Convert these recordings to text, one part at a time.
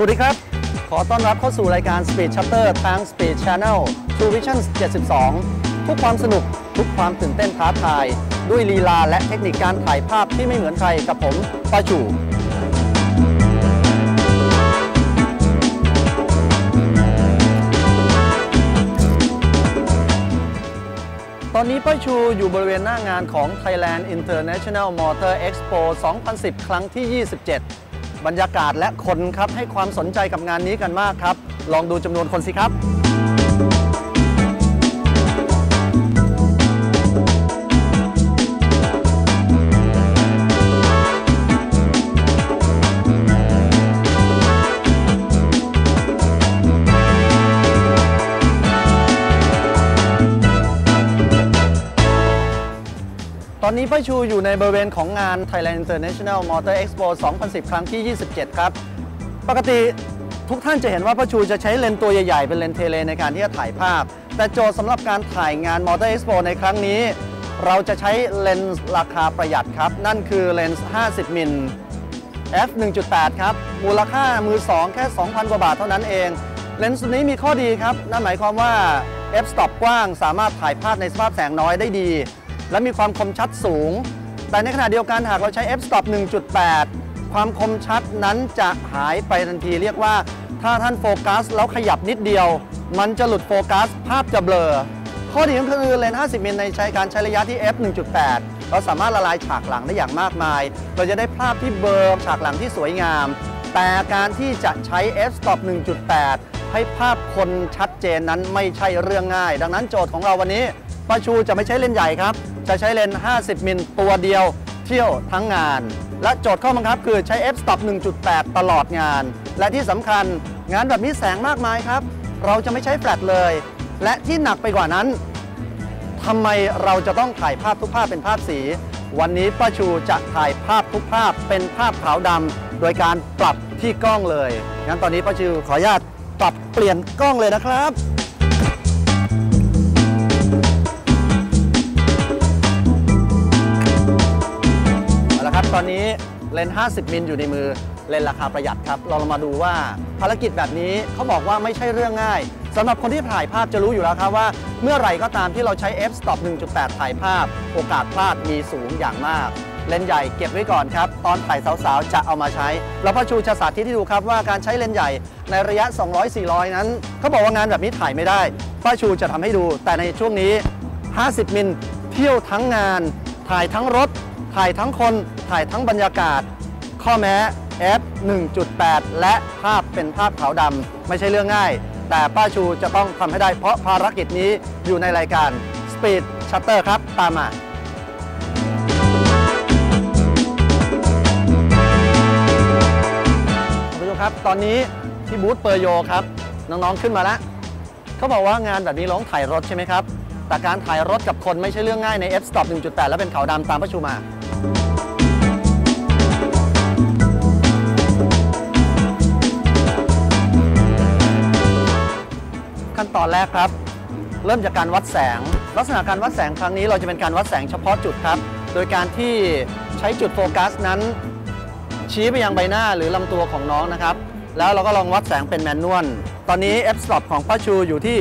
สวัสดีครับ ขอต้อนรับเข้าสู่รายการ Speed Shutter ทาง Speed Channel True Vision 72 ทุกความสนุกทุกความตื่นเต้นท้าทาย ด้วยลีลาและเทคนิคการถ่ายภาพที่ไม่เหมือนใครกับผมป้าจูตอนนี้ป้าชูอยู่บริเวณหน้างานของ Thailand International Motor Expo 2010 ครั้งที่ 27 บรรยากาศและคนครับให้ความสนใจกับงานนี้กันมากครับ ลองดูจำนวนคนสิครับ ตอนนี้ป้าชูอยู่ในบริเวณของงาน Thailand International Motor Expo 2010 ครั้งที่ 27 ครับ ปกติทุกท่านจะเห็นว่าป้าชูจะใช้เลนส์ตัวใหญ่ๆ เป็นเลนส์เทเลในการที่จะถ่ายภาพ แต่โจทย์สำหรับการถ่ายงาน Motor Expo ในครั้งนี้ เราจะใช้เลนส์ราคาประหยัดครับ นั่นคือเลนส์ 50 มิล f 1.8 ครับ มูลค่ามือ 2 แค่ 2,000 กว่าบาทเท่านั้นเอง เลนส์นี้มีข้อดีครับ นั่นหมายความว่า f stop กว้าง สามารถถ่ายภาพในสภาพแสงน้อยได้ดี และมีความคมชัดสูง แต่ในขณะเดียวกันหากเราใช้ f stop 1.8 ความคมชัดนั้นจะหายไปทันทีเรียกว่า ถ้าท่านโฟกัสแล้วขยับนิดเดียว มันจะหลุดโฟกัส ภาพจะเบลอ ข้อดีก็คือเลนส์ 50 มิลในใช้การใช้ระยะที่ f 1.8 เราสามารถละลายฉากหลังได้อย่างมากมาย เราจะได้ภาพที่เบลอฉากหลังที่สวยงาม แต่การที่จะใช้ f stop 1.8ให้ภาพคนชัดเจนนั้นไม่ใช่เรื่องง่าย ดังนั้นโจทย์ของเราวันนี้ป้าชูจะไม่ใช้เลนส์ใหญ่ครับ จะใช้เลนส์50 มิลตัวเดียวเที่ยวทั้งงาน และโจทย์ข้อบังคับคือใช้ f stop 1.8 ตลอดงาน และที่สำคัญงานแบบนี้แสงมากมายครับ เราจะไม่ใช้แฟลชเลย และที่หนักไปกว่านั้นทำไมเราจะต้องถ่ายภาพทุกภาพเป็นภาพสี วันนี้ป้าชูจะถ่ายภาพทุกภาพเป็นภาพขาวดำโดยการปรับที่กล้องเลย งั้นตอนนี้ป้าชูขออนุญาตปรับเปลี่ยนกล้องเลยนะครับ อาละครับตอนนี้เลนส์ 50 มิลอยู่ในมือเลนส์ราคาประหยัดครับ เราลองมาดูว่าภารกิจแบบนี้เขาบอกว่าไม่ใช่เรื่องง่ายสำหรับคนที่ถ่ายภาพจะรู้อยู่แล้วครับว่า เมื่อไหร่ก็ตามที่เราใช้ f stop 1.8 ถ่ายภาพ โอกาสพลาดมีสูงอย่างมาก เลนส์ใหญ่เก็บไว้ก่อนครับ ตอนถ่ายสาวๆ จะเอามาใช้ แล้วพ่อชูจะสาธิตให้ดูครับว่าการใช้เลนส์ใหญ่ในระยะ 200-400 นั้นเขาบอกว่างานแบบนี้ถ่ายไม่ได้ป้าชูจะทำให้ดู แต่ในช่วงนี้ 50 มิลเที่ยวทั้งงาน ถ่ายทั้งรถ ถ่ายทั้งคนถ่ายทั้งบรรยากาศ ข้อแม้ f 1.8 และภาพเป็นภาพขาวดำไม่ใช่เรื่องง่าย แต่ป้าชูจะต้องทำให้ได้เพราะภารกิจนี้อยู่ในรายการ Speed Shutter ครับ ตามมาท่านผู้ชมครับ ตอนนี้ที่บูธเปอร์โยครับ น้องๆขึ้นมาแล้วเขาบอกว่างานแบบนี้ร้องถ่ายรถใช่ไหมครับ แต่การถ่ายรถกับคนไม่ใช่เรื่องง่ายใน f stop 1.8 แล้วเป็นขาวดำตามประชูมา ตอนแรกครับ เริ่มจากการวัดแสง ลักษณะการวัดแสงครั้งนี้เราจะเป็นการวัดแสงเฉพาะจุดครับ โดยการที่ใช้จุดโฟกัสนั้น ชี้ไปยังใบหน้าหรือลำตัวของน้องนะครับ แล้วเราก็ลองวัดแสงเป็นแมนนวลตอนนี้ f stop ของป้าชูอยู่ที่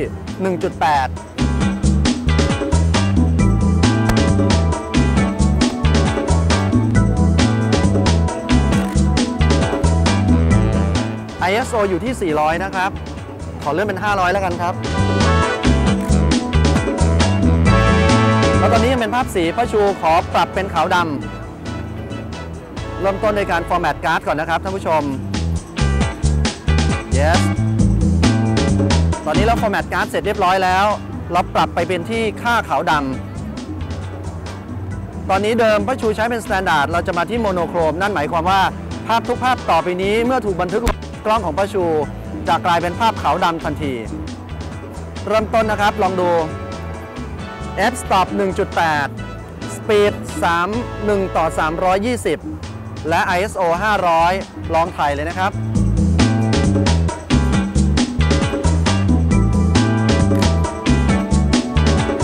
1.8 ISO อยู่ที่ 400 นะครับ อเลื่อนเป็น 500 แล้วกันครับ แล้วตอนนี้ยังเป็นภาพสีป้าชูขอปรับเป็นขาวดำเริ่มต้นในการ format card ก่อนนะครับท่านผู้ชม yes ตอนนี้เรา format card เสร็จเรียบร้อยแล้ว เราปรับไปเป็นที่ค่าขาวดำตอนนี้เดิมป้าชูใช้เป็น standard เราจะมาที่ monochrome นั่นหมายความว่าภาพทุกภาพต่อไปนี้เมื่อถูกบันทึกกล้องของป้าชู จะกลายเป็นภาพขาวดำทันที เริ่มต้นนะครับลองดู f stop 1.8 speed 3 1 ต่อ 320 และ ISO 500 ลองถ่ายเลยนะครับ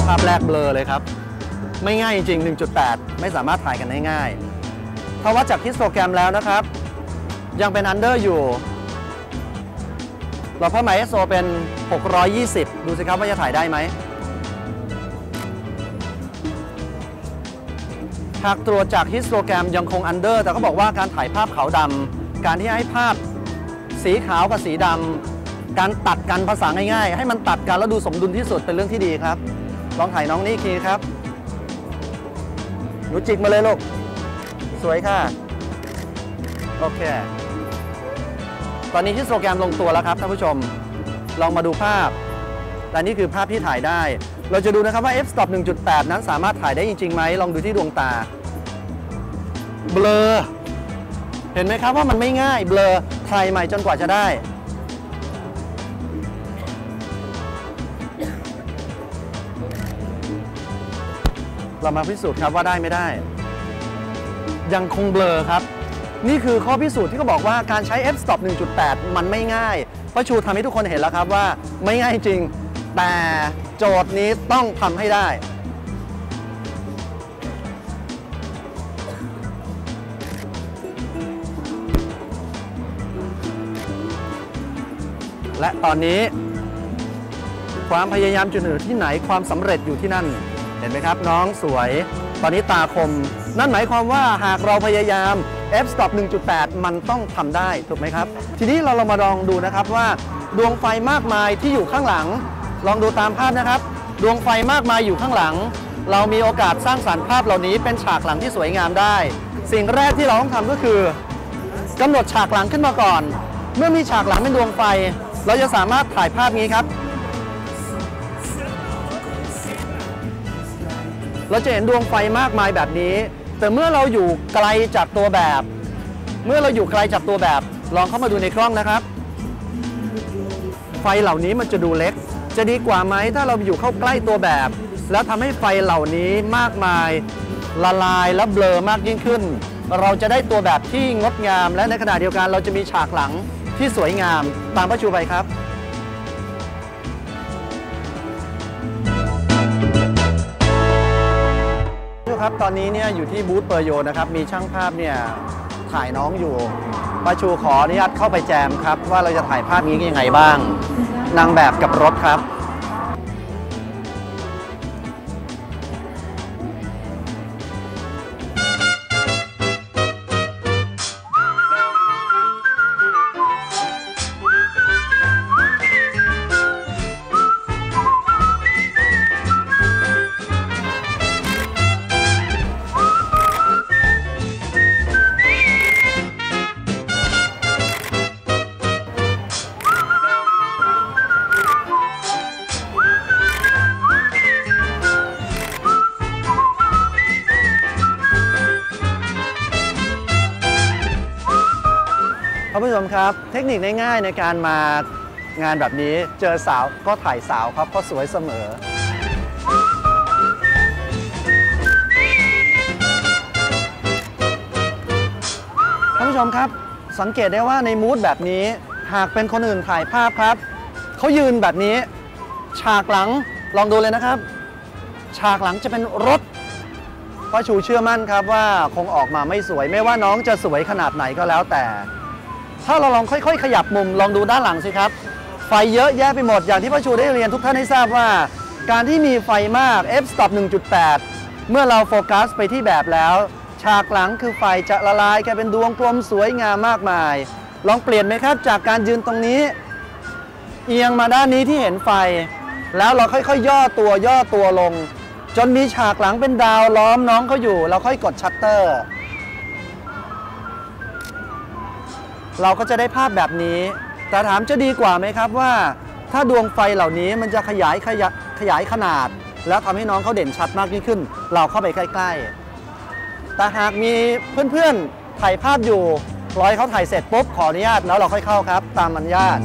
ภาพแรกเบลอเลยครับ ไม่ง่ายจริง 1.8 ไม่สามารถถ่ายกันได้ง่ายถ้าวัดจากฮิสโตแกรมแล้วนะครับ ยังเป็นอันเดอร์อยู่ เราเพิ่ม ISO เป็น 620 ดูสิครับว่าจะถ่ายได้ไหม หากตรวจจากฮิสโตรแกรมยังคงอันเดอร์ แต่เขาบอกว่าการถ่ายภาพขาวดำ การที่ให้ภาพสีขาวกับสีดำ การตัดกันภาษาง่ายๆ ให้มันตัดกันแล้วดูสมดุลที่สุดเป็นเรื่องที่ดีครับ ลองถ่ายน้องนี่อีกทีครับ หนูจิกมาเลยลูก สวยค่ะ โอเค ตอนนี้ที่โปรแกรมลงตัวแล้วครับท่านผู้ชม ลองมาดูภาพ และนี่คือภาพที่ถ่ายได้ เราจะดูนะครับว่า f stop 1.8 นั้นสามารถถ่ายได้จริงๆไหม ลองดูที่ดวงตา เบลอ เห็นไหมครับว่ามันไม่ง่าย เบลอถ่ายใหม่จนกว่าจะได้ เรามาพิสูจน์ครับว่าได้ไม่ได้ ยังคงเบลอครับ นี่คือข้อพิสูจน์ที่เขาบอกว่าการใช้ f stop 1.8 มันไม่ง่ายพระชูทำให้ทุกคนเห็นแล้วครับว่าไม่ง่ายจริง แต่โจทย์นี้ต้องทำให้ได้ และตอนนี้ ความพยายามจุดหนึ่งที่ไหนความสำเร็จอยู่ที่นั่น เห็นไหมครับ น้องสวย ตอนนี้ตาคม นั่นหมายความว่าหากเราพยายาม f stop 1.8 มันต้องทำได้ถูกไหมครับ ทีนี้เราลองมาลองดูนะครับว่า ดวงไฟมากมายที่อยู่ข้างหลัง ลองดูตามภาพนะครับ ดวงไฟมากมายอยู่ข้างหลัง เรามีโอกาสสร้างสรรค์ภาพเหล่านี้เป็นฉากหลังที่สวยงามได้ สิ่งแรกที่เราต้องทำก็คือกำหนดฉากหลังขึ้นมาก่อน เมื่อมีฉากหลังเป็นดวงไฟ เราจะสามารถถ่ายภาพนี้ครับ เราจะเห็นดวงไฟมากมายแบบนี้ แต่เมื่อเราอยู่ไกลจากตัวแบบ เมื่อเราอยู่ไกลจากตัวแบบ ลองเข้ามาดูในกล้องนะครับ ไฟเหล่านี้มันจะดูเล็ก จะดีกว่าไหมถ้าเราอยู่เข้าใกล้ตัวแบบ แล้วทำให้ไฟเหล่านี้มากมายละลายและเบลอมากยิ่งขึ้น เราจะได้ตัวแบบที่งดงาม และในขณะเดียวกันเราจะมีฉากหลังที่สวยงามตามพระชูไปครับ ครับ ตอนนี้เนี่ยอยู่ที่บูธเปอร์โยนะครับ มีช่างภาพเนี่ยถ่ายน้องอยู่ประชูขออนุญาตเข้าไปแจมครับ ว่าเราจะถ่ายภาพนี้ยังไงบ้าง นางแบบกับรถครับ ครับ เทคนิคง่ายๆในการมางานแบบนี้เจอสาวก็ถ่ายสาวครับเพราะสวยเสมอ ท่านผู้ชมครับ สังเกตได้ว่าในมูดแบบนี้หากเป็นคนอื่นถ่ายภาพครับ เขายืนแบบนี้ ฉากหลังลองดูเลยนะครับ ฉากหลังจะเป็นรถป้าชูเชื่อมั่นครับว่าคงออกมาไม่สวยไม่ว่าน้องจะสวยขนาดไหนก็แล้วแต่ ถ้าเราลองค่อย ๆ ขยับมุมลองดูด้านหลังสิครับ ไฟเยอะแยะไปหมดอย่างที่พระชูได้เรียนทุกท่านให้ทราบว่า การที่มีไฟมาก f stop 1.8 เมื่อเราโฟกัสไปที่แบบแล้ว ฉากหลังคือไฟจะละลายกลายเป็นดวงกลมสวยงามมากมาย ลองเปลี่ยนไหมครับ จากการยืนตรงนี้ เอียงมาด้านนี้ที่เห็นไฟ แล้วเราค่อยๆย่อตัวย่อตัวลง จนมีฉากหลังเป็นดาวล้อมน้องเขาอยู่ เราค่อยกดชัตเตอร์ เราก็จะได้ภาพแบบนี้ แต่ถามจะดีกว่าไหมครับว่า ถ้าดวงไฟเหล่านี้มันจะขยายขยะขยายขนาด แล้วทำให้น้องเขาเด่นชัดมากยิ่งขึ้น เราเข้าไปใกล้ ๆ แต่หากมีเพื่อนๆถ่ายภาพอยู่ร้อให้เขาถ่ายเสร็จปุ๊บขออนุญาตแล้วเราค่อยเข้าครับ ตามอนุญาต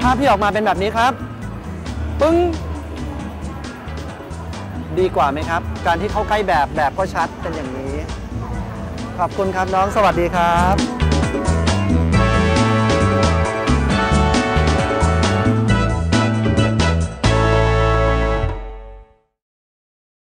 ภาพที่ออกมาเป็นแบบนี้ครับ ปึ้ง ดีกว่าไหมครับ การที่เข้าใกล้แบบแบบก็ชัดเป็นอย่างนี้ ขอบคุณครับน้องสวัสดีครับ